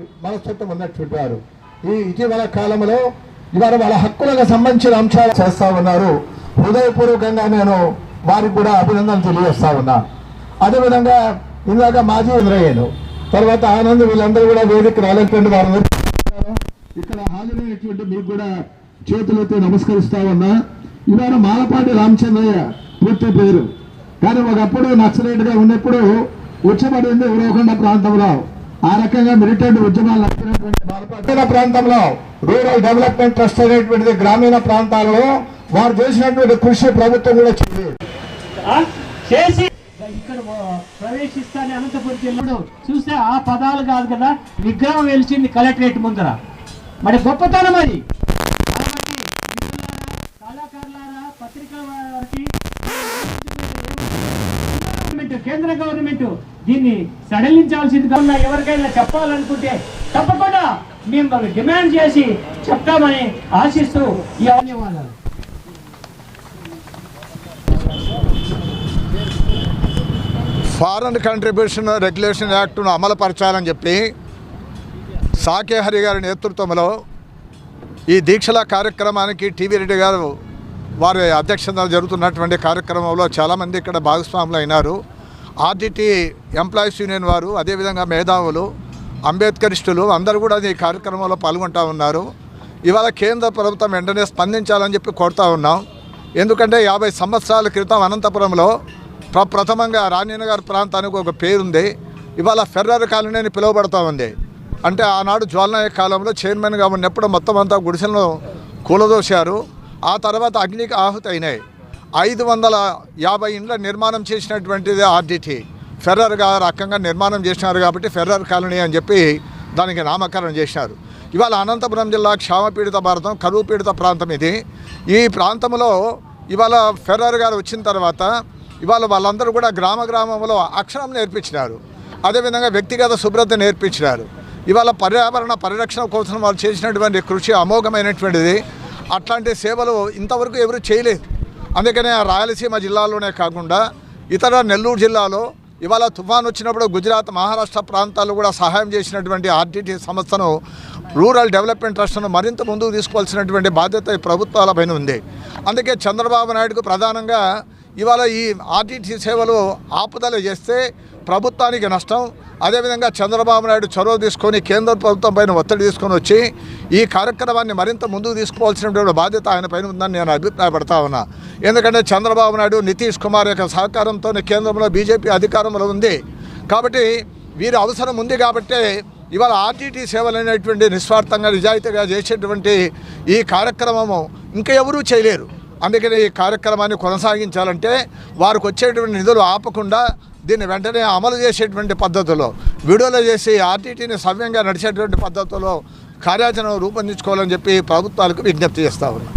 మనస్తత్వం ఉన్నటువంటి వారు ఈ ఇటీవల కాలంలో ఇవాళ వాళ్ళ హక్కులకు సంబంధించిన అంశాలు చేస్తా ఉన్నారు. హృదయపూర్వకంగా నేను వారికి కూడా అభినందనలు తెలియజేస్తా ఉన్నా. అదేవిధంగా ఇందాక మాజీ ఇంద్రయ్యను తర్వాత ఆనంద్ వీళ్ళందరూ కూడా వేదిక రాలేటువంటి వారు ఇక్కడ హాజరైనటువంటి మీకు కూడా చేతులతో నమస్కరిస్తా ఉన్నా. ఇవాళ మాలపాటి రామచంద్రయ్య పూర్తి పేరు. కానీ ఒకప్పుడు నక్సలైట్గా ఉన్నప్పుడు ఉచ్చబడింది ఉరవకొండ ప్రాంతంలో. ఆ రకంగా మిలిటెంట్ ఉద్యమాలు గ్రామీణ ప్రాంతంలో రూరల్ డెవలప్మెంట్ ట్రస్ట్ అనేటువంటిది గ్రామీణ ప్రాంతాలలో వారు చేసినటువంటి కృషి ప్రభుత్వం కూడా? చేసి ఇక్కడ ప్రవేశిస్తానే అనంతపురం జిల్లాలో చూస్తే ఆ పదాలు కాదు కదా విగ్రహం వెలిచింది కలెక్టరేట్ ముందర. మరి గొప్పతనం అది. కళాకారులారా పత్రికల వారికి గవర్నమెంట్ కేంద్ర గవర్నమెంట్ దీన్ని సడలించాల్సిందిగా ఉన్న ఎవరికైనా చెప్పాలనుకుంటే తప్పకుండా మేము డిమాండ్ చేసి చెప్తామని ఆశిస్తూ ఈ ధన్యవాదాలు. ఫారెన్ కంట్రిబ్యూషన్ రెగ్యులేషన్ యాక్ట్ను అమలుపరచాలని చెప్పి సాకే హరి గారి నేతృత్వంలో ఈ దీక్షల కార్యక్రమానికి టీవీ రెడ్డి గారు వారి అధ్యక్షత జరుగుతున్నటువంటి కార్యక్రమంలో చాలామంది ఇక్కడ భాగస్వాములు అయినారు. ఆర్డిటీ ఎంప్లాయీస్ యూనియన్ వారు అదేవిధంగా మేధావులు అంబేద్కరిస్టులు అందరూ కూడా ఈ కార్యక్రమంలో పాల్గొంటూ ఉన్నారు. ఇవాళ కేంద్ర ప్రభుత్వం వెంటనే స్పందించాలని చెప్పి కోరుతా ఉన్నాం. ఎందుకంటే యాభై సంవత్సరాల క్రితం అనంతపురంలో ప్ర ప్రథమంగా రాణీనగర్ ప్రాంతానికి ఒక పేరుంది. ఇవాళ ఫెర్రర్ కాలనీ అని పిలువబడతా ఉంది. అంటే ఆనాడు జ్వాలనాయక్ కాలంలో చైర్మన్గా ఉన్నప్పుడు మొత్తం అంతా గుడిసెలను కూలదోశారు. ఆ తర్వాత అగ్నికి ఆహుతి అయినాయి ఐదు వందల యాభై ఇండ్ల నిర్మాణం చేసినటువంటిది ఆర్డీటీ. ఫెర్రర్ గారు రకంగా నిర్మాణం చేసినారు కాబట్టి ఫెర్రర్ కాలనీ అని చెప్పి దానికి నామకరణం చేసినారు. ఇవాళ అనంతపురం జిల్లా క్షామపీడిత భారతం కరువు పీడిత ప్రాంతం ఇది. ఈ ప్రాంతంలో ఇవాళ ఫెర్రర్ గారు వచ్చిన తర్వాత ఇవాళ వాళ్ళందరూ కూడా గ్రామ గ్రామంలో అక్షరం నేర్పించినారు. అదేవిధంగా వ్యక్తిగత శుభ్రత నేర్పించినారు. ఇవాళ పర్యావరణ పరిరక్షణ కోసం వాళ్ళు చేసినటువంటి కృషి అమోఘమైనటువంటిది. అట్లాంటి సేవలు ఇంతవరకు ఎవరు చేయలేదు. అందుకనే ఆ రాయలసీమ జిల్లాలోనే కాకుండా ఇతర నెల్లూరు జిల్లాలో ఇవాళ తుఫాన్ వచ్చినప్పుడు గుజరాత్ మహారాష్ట్ర ప్రాంతాల్లో కూడా సహాయం చేసినటువంటి ఆర్టీటీ సంస్థను రూరల్ డెవలప్మెంట్ ట్రస్ట్ను మరింత ముందుకు తీసుకోవాల్సినటువంటి బాధ్యత ఈ ప్రభుత్వాలపైన ఉంది. అందుకే చంద్రబాబు నాయుడుకు ప్రధానంగా ఇవాళ ఈ ఆర్టీటీ సేవలు ఆపుదల చేస్తే ప్రభుత్వానికి నష్టం. అదేవిధంగా చంద్రబాబు నాయుడు చొరవ తీసుకొని కేంద్ర ప్రభుత్వం పైన ఒత్తిడి తీసుకొని వచ్చి ఈ కార్యక్రమాన్ని మరింత ముందుకు తీసుకోవాల్సినటువంటి బాధ్యత ఆయన పైన ఉందని నేను అభిప్రాయపడతా ఉన్నా. ఎందుకంటే చంద్రబాబు నాయుడు నితీష్ కుమార్ యొక్క సహకారంతోనే కేంద్రంలో బీజేపీ అధికారంలో ఉంది. కాబట్టి వీరి అవసరం ఉంది కాబట్టే ఇవాళ ఆర్టీటీ సేవలు అనేటువంటి నిస్వార్థంగా నిజాయితీగా చేసేటువంటి ఈ కార్యక్రమము ఇంకా ఎవరూ చేయలేరు. అందుకని ఈ కార్యక్రమాన్ని కొనసాగించాలంటే వారికి వచ్చేటువంటి నిధులు ఆపకుండా దీన్ని వెంటనే అమలు చేసేటువంటి పద్ధతిలో విడుదల చేసి ఆర్టీటీని సవ్యంగా నడిచేటువంటి పద్ధతిలో కార్యాచరణ రూపొందించుకోవాలని చెప్పి ప్రభుత్వాలకు విజ్ఞప్తి చేస్తా ఉన్నాం.